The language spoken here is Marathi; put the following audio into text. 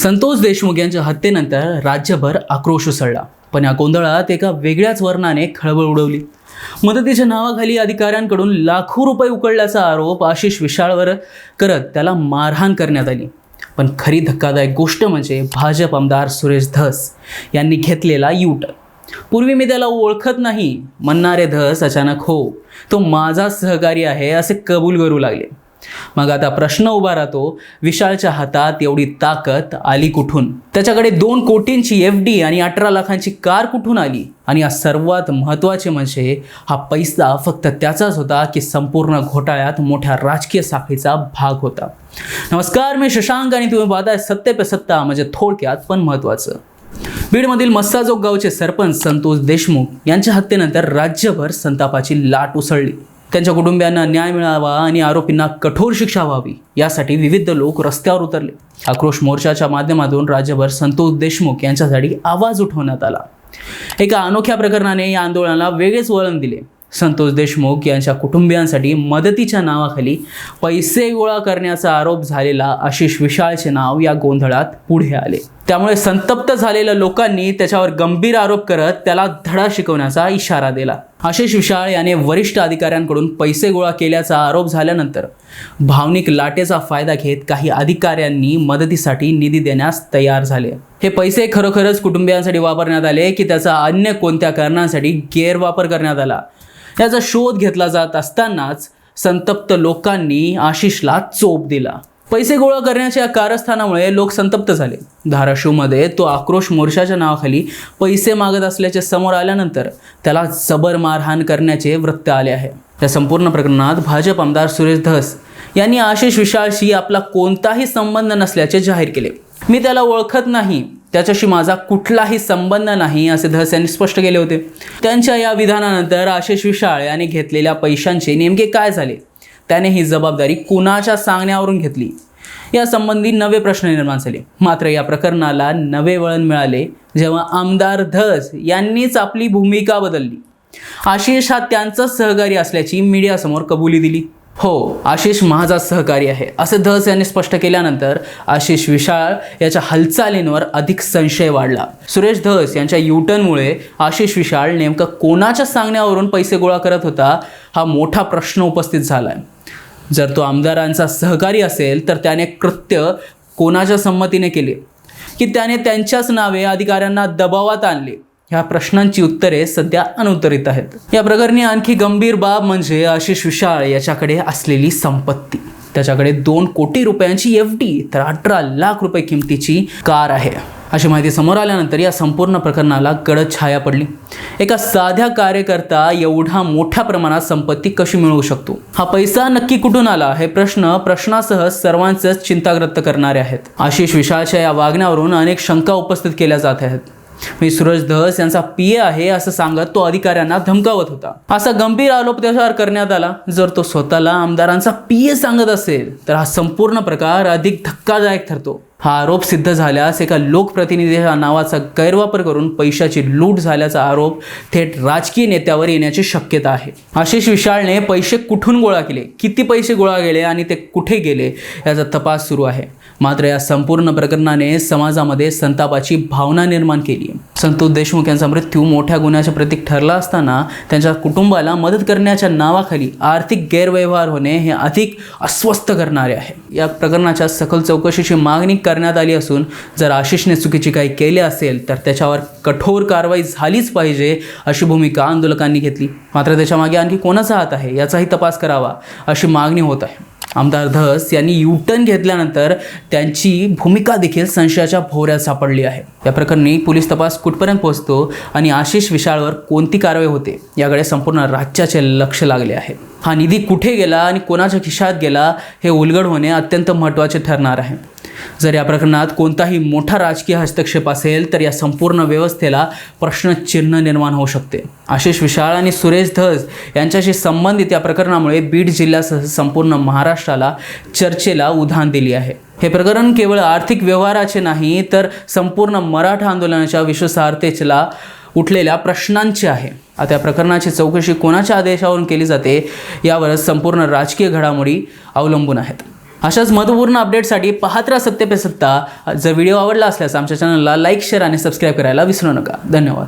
संतोष देशमुख यांच्या हत्येनंतर राज्यभर आक्रोश उसळला. पण या गोंधळात एका वेगळ्याच वर्णाने खळबळ उडवली. मदतीच्या नावाखाली अधिकाऱ्यांकडून लाखो रुपये उकळल्याचा आरोप आशिष विशाळवर करत त्याला मारहाण करण्यात आली. पण खरी धक्कादायक गोष्ट म्हणजे भाजप आमदार सुरेश धस यांनी घेतलेला यूट पूर्वी मी त्याला ओळखत नाही म्हणणारे धस अचानक हो तो माझा सहकारी आहे असे कबूल करू लागले. मग आता प्रश्न उभा राहतो विशालच्या हातात एवढी ताकद आली कुठून? त्याच्याकडे दोन कोटींची एफ डी आणि अठरा लाखांची कार कुठून आली? आणि या सर्वात महत्त्वाचे म्हणजे हा पैसा फक्त त्याचाच होता की संपूर्ण घोटाळ्यात मोठ्या राजकीय साखळीचा भाग होता. नमस्कार मी शशांक आणि तुम्ही पाहताय सत्य पे सत्ता म्हणजे थोडक्यात पण महत्त्वाचं. बीडमधील मस्साजोग गावचे सरपंच संतोष देशमुख यांच्या हत्येनंतर राज्यभर संतापाची लाट उसळली. त्यांच्या कुटुंबियांना न्याय मिळावा आणि आरोपींना कठोर शिक्षा व्हावी यासाठी विविध लोक रस्त्यावर उतरले. आक्रोश मोर्चाच्या माध्यमातून राज्यभर संतोष देशमुख यांच्यासाठी आवाज उठवण्यात आला. एका अनोख्या प्रकरणाने या आंदोलनाला वेगळेच वळण दिले. संतोष देशमुख यांच्या कुटुंबियांसाठी मदतीच्या नावाखाली पैसे गोळा करण्याचा आरोप झालेला आशिष विशाळचे नाव या गोंधळात पुढे आले. त्यामुळे संतप्त झालेल्या लोकांनी त्याच्यावर गंभीर आरोप करत त्याला धडा शिकवण्याचा इशारा दिला. आशिष विशाळ याने वरिष्ठ अधिकाऱ्यांकडून पैसे गोळा केल्याचा आरोप झाल्यानंतर भावनिक लाटेचा फायदा घेत काही अधिकाऱ्यांनी मदतीसाठी निधी देण्यास तयार झाले. हे पैसे खरोखरच कुटुंबियांसाठी वापरण्यात आले की त्याचा अन्य कोणत्या कारणांसाठी गैरवापर करण्यात आला? याचा शोध घेतला जात असतानाच संतप्त लोकांनी आशिषला चोप दिला. पैसे गोळा करण्याच्या कारस्थानामुळे लोक संतप्त झाले. धाराशिवमध्ये तो आक्रोश मोर्चाच्या नावाखाली पैसे मागत असल्याचे समोर आल्यानंतर त्याला जबर मारहाण करण्याचे वृत्त आले आहे. या संपूर्ण प्रकरणात भाजप आमदार सुरेश धस यांनी आशिष विशाळशी आपला कोणताही संबंध नसल्याचे जाहीर केले. मी त्याला ओळखत नाही. त्याच्याशी माझा कुठलाही संबंध नाही असे धस यांनी स्पष्ट केले होते. त्यांच्या या विधानानंतर आशिष विशाळ यांनी घेतलेल्या पैशांचे नेमके काय झाले? त्याने ही जबाबदारी कुणाच्या सांगण्यावरून घेतली? या संबंधी नवे प्रश्न निर्माण झाले. मात्र या प्रकरणाला नवे वळण मिळाले जेव्हा आमदार धस यांनीच आपली भूमिका बदलली. आशिष हा त्यांचंच सहकारी असल्याची मीडियासमोर कबुली दिली. हो आशिष माझा सहकारी आहे. असे धस यांनी स्पष्ट केल्यानंतर आशिष विशाळ याच्या हालचालींवर अधिक संशय वाढला. सुरेश धस यांच्या युटर्नमुळे आशिष विशाळ नेमकं कोणाच्या सांगण्यावरून पैसे गोळा करत होता हा मोठा प्रश्न उपस्थित झाला आहे जर तो आमदारांचा सहकारी असेल तर त्याने कृत्य कोणाच्या संमतीने केले? की त्याने त्यांच्याच नावे अधिकाऱ्यांना दबावात आणले? ह्या प्रश्नांची उत्तरे सध्या अनुत्तरित आहेत. या प्रकरणी आणखी गंभीर बाब म्हणजे आशिष विशाळ याच्याकडे असलेली संपत्ती. त्याच्याकडे दोन कोटी रुपयांची एफ डी तर अठरा लाख रुपये किमतीची कार आहे. अशी माहिती समोर आल्यानंतर या संपूर्ण प्रकरणाला गडद छाया पडली. एका साध्या कार्यकर्ता एवढा मोठ्या प्रमाणात संपत्ती कशी मिळवू शकतो? हा पैसा नक्की कुठून आला? हे प्रश्न प्रश्नासह सर्वांचंच चिंताग्रस्त करणारे आहेत. आशिष विशाळच्या या वागण्यावरून अनेक शंका उपस्थित केल्या जात आहेत. मी सूरज धस यांचा पी आहे असं सांगत तो अधिकाऱ्यांना धमकावत होता. असा गंभीर आरोप त्याच्यावर करण्यात आला. जर तो स्वतःला आमदारांचा पी सांगत असेल तर हा संपूर्ण प्रकार अधिक धक्कादायक ठरतो. हा आरोप सिद्ध झाल्यास एका लोकप्रतिनिधीच्या नावाचा गैरवापर करून पैशाची लूट झाल्याचा आरोप थेट राजकीय नेत्यावर येण्याची शक्यता आहे. आशिष विशाळने पैसे कुठून गोळा केले? किती पैसे गोळा केले आणि ते कुठे गेले याचा तपास सुरू आहे. मात्र या संपूर्ण प्रकरणाने समाजामध्ये संतापाची भावना निर्माण केली संतोष देशमुख यांचा मृत्यू मोठ्या गुन्ह्याचे प्रतीक ठरला असताना त्यांच्या कुटुंबाला मदत करण्याच्या नावाखाली आर्थिक गैरव्यवहार होणे हे अधिक अस्वस्थ करणारे आहे. या प्रकरणाच्या सखोल चौकशीची मागणी करण्यात आली असून जर आशिषने चुकीची काही केले असेल तर त्याच्यावर कठोर कारवाई झालीच पाहिजे अशी भूमिका आंदोलकांनी घेतली. मात्र त्याच्यामागे आणखी कोणाचा हात आहे याचाही तपास करावा अशी मागणी होत आहे. आमदार धस यांनी युटर्न घेतल्यानंतर त्यांची भूमिका देखील संशयाच्या भोवऱ्यात सापडली आहे. या प्रकरणी पोलीस तपास कुठपर्यंत पोहोचतो आणि आशिष विशाळवर कोणती कारवाई होते याकडे संपूर्ण राज्याचे लक्ष लागले आहे. हा निधी कुठे गेला आणि कोणाच्या खिशात गेला हे उलगड होणे अत्यंत महत्त्वाचे ठरणार आहे. जर या प्रकरणात कोणताही मोठा राजकीय हस्तक्षेप असेल तर या संपूर्ण व्यवस्थेला प्रश्नचिन्ह निर्माण होऊ शकते. आशिष विशाळ आणि सुरेश धस यांच्याशी संबंधित या प्रकरणामुळे बीड जिल्ह्यासह संपूर्ण महाराष्ट्राला चर्चेला उधाण दिली आहे. हे प्रकरण केवळ आर्थिक व्यवहाराचे नाही तर संपूर्ण मराठा आंदोलनाच्या विश्वासार्हतेला उठलेल्या प्रश्नांचे आहे. आता या प्रकरणाची चौकशी कोणाच्या आदेशावरून केली जाते यावरच संपूर्ण राजकीय घडामोडी अवलंबून आहेत. अशाच महत्त्वपूर्ण अपडेटसाठी पाहत राहा सत्य पे सत्ता. जर व्हिडिओ आवडला असल्यास आमच्या चॅनलला लाईक शेअर आणि सबस्क्राईब करायला विसरू नका. धन्यवाद.